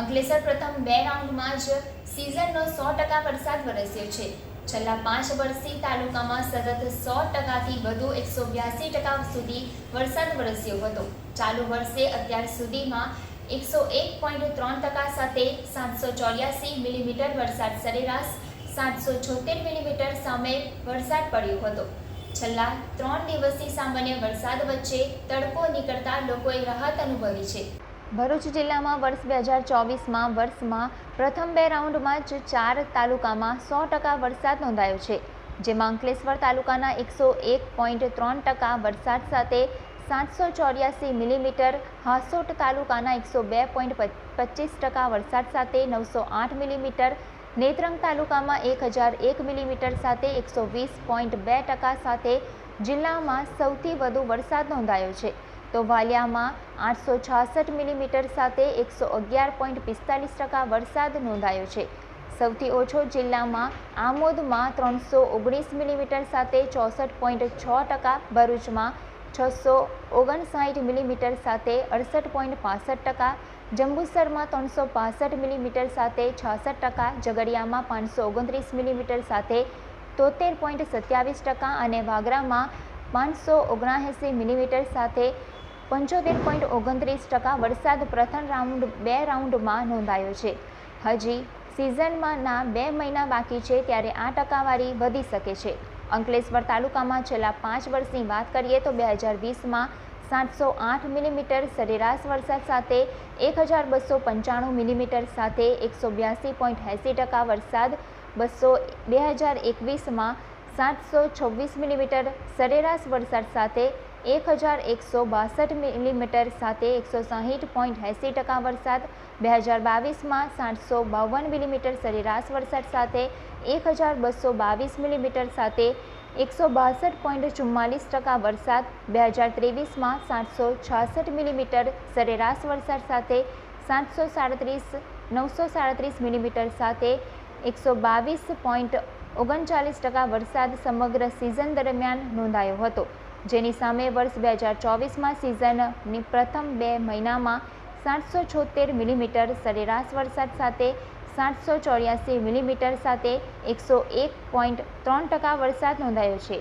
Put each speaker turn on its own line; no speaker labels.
અંકલેશ્વર પ્રથમ બે રાઉન્ડમાં જ સિઝનનો સો ટકા વરસાદ વરસ્યો છે. છેલ્લા પાંચ વર્ષથી તાલુકામાં સતત સો ટકાથી વધુ એકસો બ્યાસી ટકા સુધી વરસાદ વરસ્યો હતો. ચાલુ વર્ષે અત્યાર સુધીમાં એકસો એક પોઈન્ટ ત્રણ ટકા સાથે સાતસો ચોર્યાસી મિલીમીટર વરસાદ સરેરાશ, સાતસો છોતેર મિલીમીટર સામે વરસાદ પડ્યો હતો. છેલ્લા ત્રણ દિવસથી સામાન્ય વરસાદ વચ્ચે તડકો નીકળતા લોકોએ રાહત અનુભવી છે. ભરૂચ જિલ્લામાં વર્ષ બે હજાર ચોવીસમાં વર્ષમાં પ્રથમ બે રાઉન્ડમાં જ ચાર તાલુકામાં સો ટકા વરસાદ નોંધાયો છે, જેમાં અંકલેશ્વર તાલુકાના એકસો એક પોઈન્ટ ત્રણ ટકા વરસાદ સાથે સાતસો ચોર્યાસી મિલીમીટર હાસોટ તાલુકાના એકસો બે પોઈન્ટ પચીસ ટકા વરસાદ સાથે નવસો આઠ મિલીમીટર, નેત્રંગ તાલુકામાં એક હજાર એક મિલીમીટર સાથે એકસો વીસ પોઈન્ટ બે ટકા સાથે જિલ્લામાં સૌથી વધુ વરસાદ નોંધાયો છે. તો વાલિયામાં આઠસો છાસઠ મિલીમીટર સાથે એકસો અગિયાર પોઈન્ટ પિસ્તાલીસ ટકા વરસાદ નોંધાયો છે. સૌથી ઓછો જિલ્લામાં આમોદમાં ત્રણસો ઓગણીસ મિલીમીટર સાથે ચોસઠ પોઈન્ટ છ ટકા, ભરૂચમાં છસો ઓગણસાઠ મિલીમીટર સાથે અડસઠ પોઈન્ટ પાસઠ ટકા, જંબુસરમાં ત્રણસો પાસઠ મિલીમીટર સાથે છાસઠ ટકા, ઝઘડિયામાં પાંચસો ઓગણત્રીસ મિલીમીટર સાથે તોતેર પોઈન્ટ સત્યાવીસ ટકા અને વાગરામાં પાંચસો ઓગણએંસી મિલીમીટર સાથે પંચોતેર પોઈન્ટ ઓગણત્રીસ ટકા વરસાદ પ્રથમ રાઉન્ડ બે રાઉન્ડમાં નોંધાયો છે. હજી સિઝનમાંના બે મહિના બાકી છે ત્યારે આ ટકાવારી વધી શકે છે. અંકલેશ્વર તાલુકામાં છેલ્લા પાંચ વર્ષની વાત કરીએ તો બે હજાર વીસમાં સાતસો આઠ મિલીમીટર સરેરાશ વરસાદ સાથે એક હજાર બસો પંચાણું મિલીમીટર સાથે એકસો બ્યાસી પોઈન્ટ એંસી ટકા વરસાદ. બસો બે હજાર એકવીસમાં સાતસો છવ્વીસ મિલીમીટર સરેરાશ વરસાદ સાથે એક હજાર એકસો બાસઠ મિલીમીટર સાથે એકસો સાહીઠ પોઈન્ટ એંસી ટકા વરસાદ. બે હજાર બાવીસમાં સાતસો બાવન મિલીમીટર સરેરાશ વરસાદ સાથે, એક હજાર બસો બાવીસ મિલીમીટર સાથે એકસો બાસઠ પોઈન્ટ ચુમ્માલીસ ટકા વરસાદ. બે હજાર ત્રેવીસમાં સાતસો છાસઠ મિલીમીટર સરેરાશ વરસાદ સાથે, સાતસો સાડત્રીસ, નવસો સાડત્રીસ મિલીમીટર સાથે, એકસો બાવીસ પોઈન્ટ ઓગણચાલીસ ટકા વરસાદ સમગ્ર સિઝન દરમિયાન નોંધાયો હતો. જેની સામે વર્ષ બે હજાર ચોવીસમાં સિઝનની પ્રથમ બે મહિનામાં સાતસો છોતેર મિલીમીટર સરેરાશ વરસાદ સાથે સાતસો ચોર્યાસી મિલીમીટર સાથે એકસો એક પોઈન્ટ ત્રણ ટકા વરસાદ નોંધાયો છે.